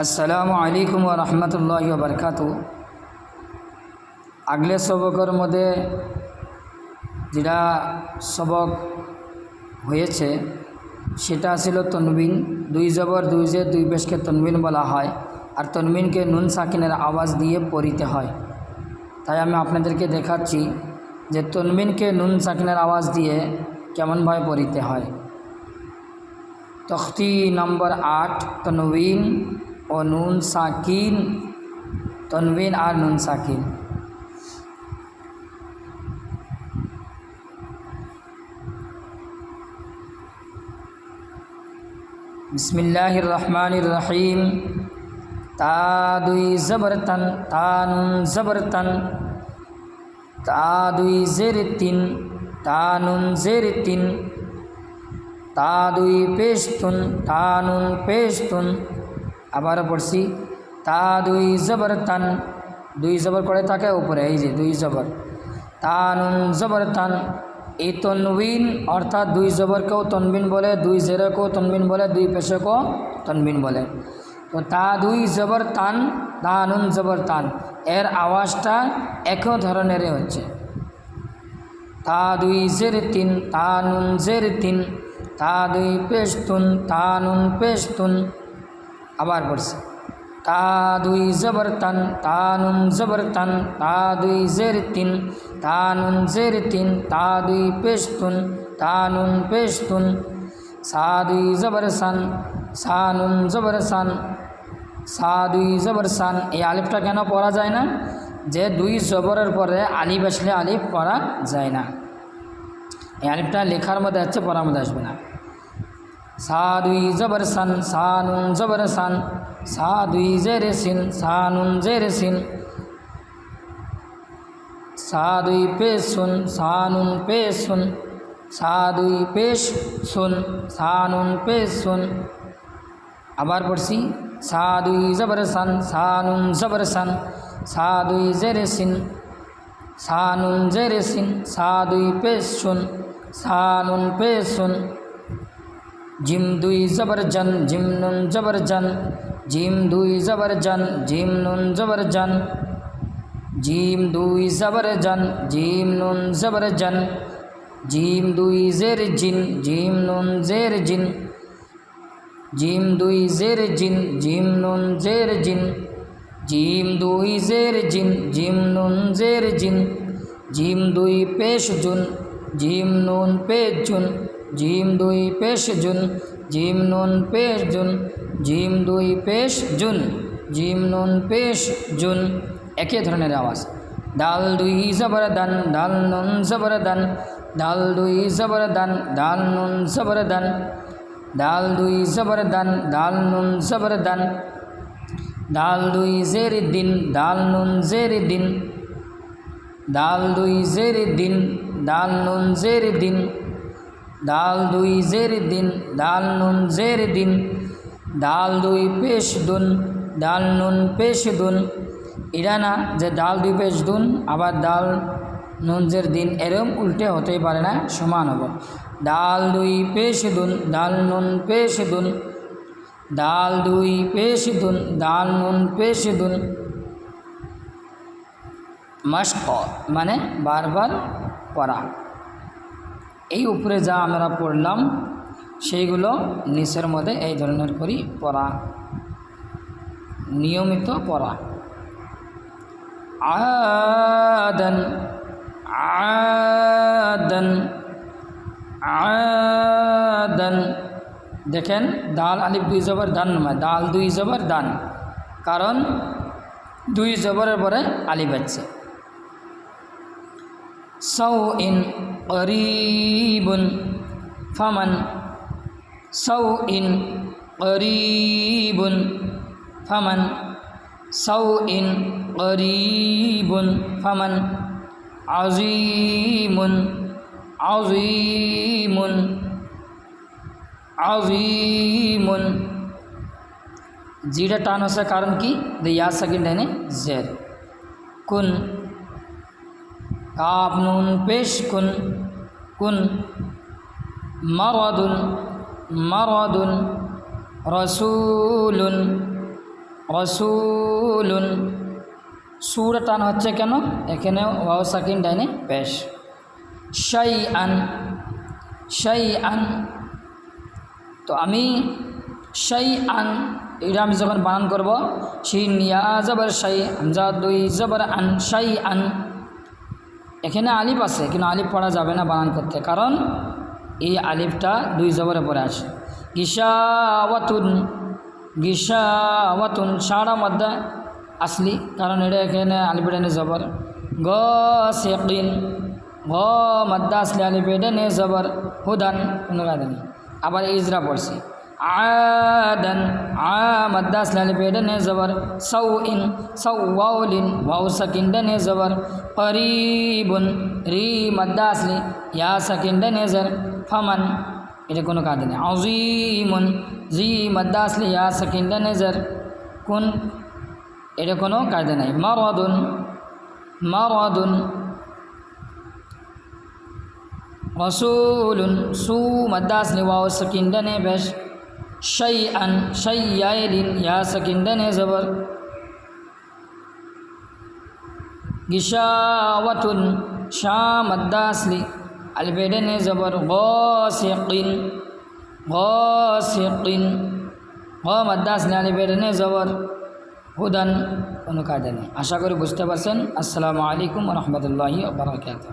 আসসালামু আলাইকুম রহমতুল্লাহ বরকাত। আগলে সবকের মধ্যে যেটা সবক হয়েছে, সেটা ছিল তনবিন। দুই জবর, দুই জে দুই বেশকে তনবিন বলা হয়। আর তনবিনকে নুন সাকিনের আওয়াজ দিয়ে পড়িতে হয়। তাই আমি আপনাদেরকে দেখাচ্ছি যে তনবিনকে নুন সাকিনের আওয়াজ দিয়ে কেমনভাবে পড়িতে হয়। তখতি নম্বর আট, তনবিন ও নুন সাকিন, তনবিন আর নুন সাকিন। বিসমিল্লাহির রহমানির রহিম তা দুই জবর তন তা নুন জবর তন তা দুই জের তিন তা নুন জের তিন তা দুই পেশতুন তা নুন পেশতুন। আবার পড়ছি, তা দুই জবর তান, দুই জবর করে থাকে উপরে, এই যে দুই জবর। তানুন জবর তান এই তনবিন, অর্থাৎ দুই জবরকেও তনবিন বলে, দুই জেরকেও তনবিন বলে, দুই পেশকেও তনবিন বলে। তো তা দুই জবর তান তানুন জবর তান, এর আওয়াজটা একই ধরনেরই হচ্ছে। তা দুই জের তিন তানুন জের তিন, তা দুই পেশতুন তানুন পেশতুন আবার পড়ছি। তা দুই জবর তান তানুন জবর তান, তা দুই জের তিন তানুন জের তিন, তা দুই পেশতুন তানুন পেশতুন সা দুই জবর সান সানুন জবর সান, সা দুই জবর সান। এই আলিফটা কেন পড়া যায় না? যে দুই জবরের পরে আলিফ আসলে আলিফ পড়া যায় না। এই আলিফটা লেখার মধ্যে আছে, পড়ার মধ্যে আসবে না। সা দুই জবর সান, সানুন জবর সান সা দুই জের সিন, সানুন জের সিন। সা দুই পেশ শুন, সানুন পেশ শুন সা দুই পেশ শুন, সানুন পেশ শুন। আবার পড়ছি সা দুই জবর সান, সানুন জবর সান সা দুই জের সিন, সানুন জের সিন সা দুই পেশ শুন, সানুন পেশ শুন। জিম দুই জবর জন, জিম নুন জবর জন। জিম দুই জবর জন, জিম নুন জবর জন। জিম দুই জবর জন, জিম নুন জবর জন। জিম দুই জের জিন, জিম নুন জের জিন। জিম দুই জের জিন, জিম নুন জের জিন। জিম দুই জের জিন, জিম নুন জের জিন। জিম দুই পেশ জুন, জিম নুন পেশ জুন। জিম দুই পেশ জুন, জিম নুন পেশ জুন, জিম দুই পেশ জুন, জিম নুন পেশ জুন। একই ধরনের আওয়াজ। ডাল দুই জবর দান, ডাল নুন জবর দান, ডাল দুই জবর দান, ডাল নুন জবর দান। ডাল দুই জবর দান, ডাল নুন জবর দান। ডাল দুই জের দিন, ডাল নুন জের দিন। ডাল দুই জের দিন, ডাল নুন জের দিন। ডাল দুই জের দিন, ডাল নুন জের দিন, ডাল দুই পেশ দুন, ডাল নুন পেশ দুন। এটা না যে ডাল দুই পেশ দুন, আবার ডাল নুন জের দিন, এরম উল্টে হতেই পারে না, সমান হব। ডাল দুই পেশ দুন, ডাল নুন পেশ দুন, ডাল দুই পেশ দুন, ডাল নুন পেশ দুন। মাস্ক মানে বারবার পড়া। এই উপরে যা আমরা পড়লাম, সেইগুলো নিচের মধ্যে এই ধরনের করি পড়া। নিয়মিত পড়া। আদন আদন আদন। দেখেন, দাল আলিফ দুই জবর দান নয়, দাল দুই জবর দান। কারণ দুই জবরের পরে আলিফ আছে। সৌ ইন সৌ ইন করিবুন ফামান সৌ ইন করিবুন ফামান আজিমুন আজিমুন আজিমুন জিটা টান আসার কারণ কি? ইয়া সেকেন্ড এনে জের। কুন কাপ নুন পেশ কুন কুন, মারাদুন মারাদুন, রসুলুন রসুলুন। সুর টান হচ্ছে কেন? এখানে ওয়াও সাকিন ডাইনে পেশ। শাই আন শাই আন তো আমি শাই আন এটা আমি যখন বানান করব, সেই নিয়া জবর শাই, হামজা দুই জবর আন শাই আন এখানে আলিফ আছে, কিন্তু আলিফ পড়া যাবে না বানান করতে, কারণ এই আলিফটা দুই জবরে পড়ে আছে। গিসাওয়াতুন গিসাওয়াতুন সারা মধ্যে আসলি, কারণ এটা এখানে আলিফেডানে জবর। গ সেকিন গ মধ্যে আসলি আলিফেডানে জবর। হুদান কোনো আবার ইজরা পড়ছি। আদান আ মধ্যে আসলি আলিফেডানে জবর সৌ ইন সৌ ওয়াউলিন ওয়াউ সাকিন্ডানে জবর, করিবুন রি মধ্যে আসলি ইয়া সাকিন্ডানে জর, ফমান, এটা কোনো কাজ নেই। আজিমুন জি মধ্যে আসলি ইয়া সাকিন্ডানে জর, কোন, এটা কোনো কায়দা নাই। মারাদুন মারাদুন, রসুলুন সু মদ্দাসনি ওয়াও সকিন্ডনে বেশ। শাই আন শাই ইয়াইলিন ইয়া সকিন্ডনে জবর গিশাওয়াতুন শা মদ্দাসলি আলবেডনে জবর গসিকিন গসিকিন গ মদ্দাসলি আলবেডনে জবর হুদান কোনো কায়দা নেই আশা করি বুঝতে পারছেন। আসসালামু আলাইকুম রহমতুল্লাহি বারকাত